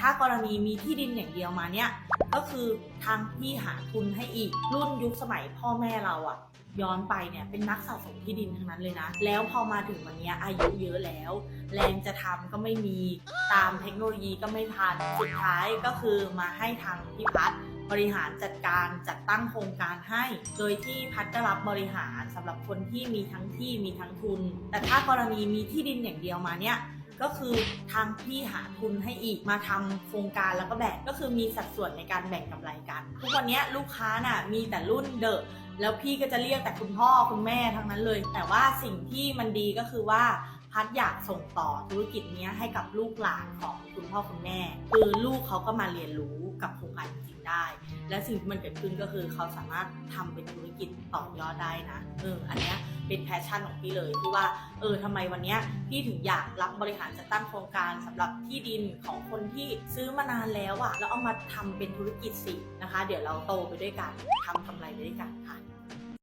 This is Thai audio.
ถ้ากรณีมีที่ดินอย่างเดียวมาเนี่ยก็คือทางพี่หาทุนให้อีกรุ่นยุคสมัยพ่อแม่เราอะย้อนไปเนี่ยเป็นนักสะสมที่ดินทั้งนั้นเลยนะ แล้วพอมาถึงวันเนี้ยอายุเยอะแล้ว แรงจะทำก็ไม่มีตามเทคโนโลยีก็ไม่ทันสุดท้ายก็คือมาให้ทางพี่พัฒบริหารจัดการจัดตั้งโครงการให้ โดยที่พัฒน์ก็รับบริหารสำหรับคนที่มีทั้งที่มีทั้งทุน แต่ถ้ากรณีมีที่ดินอย่างเดียวมาเนี่ย ก็คือทางพี่หาทุนให้อีกมาทำโครงการแล้วก็แบ่งก็คือมีสัดส่วนในการแบ่งกำไรกัน ทุกวันเนี้ยลูกค้าน่ะมีแต่รุ่นเดอะแล้วพี่ก็จะเรียกแต่คุณพ่อคุณแม่ทั้งนั้นเลย แต่ว่าสิ่งที่มันดีก็คือว่าพัดอยากส่งต่อธุรกิจนี้ให้กับลูกหลานของคุณพ่อคุณแม่ คือลูกเขาก็มาเรียนรู้กับโครงการจริงได้ และสิ่งที่มันเกิดขึ้นก็คือเขาสามารถทำเป็นธุรกิจต่อยอดได้นะเอออันเนี้ย เป็นแพชชั่นของพี่เลยที่ว่าเออทำไมวันนี้พี่ถึงอยากรับบริหารจัดตั้งโครงการสำหรับที่ดินของคนที่ซื้อมานานแล้วอะแล้วเอามาทำเป็นธุรกิจสินะคะ เดี๋ยวเราโตไปด้วยกันทำกำไรไปด้วยกันค่ะ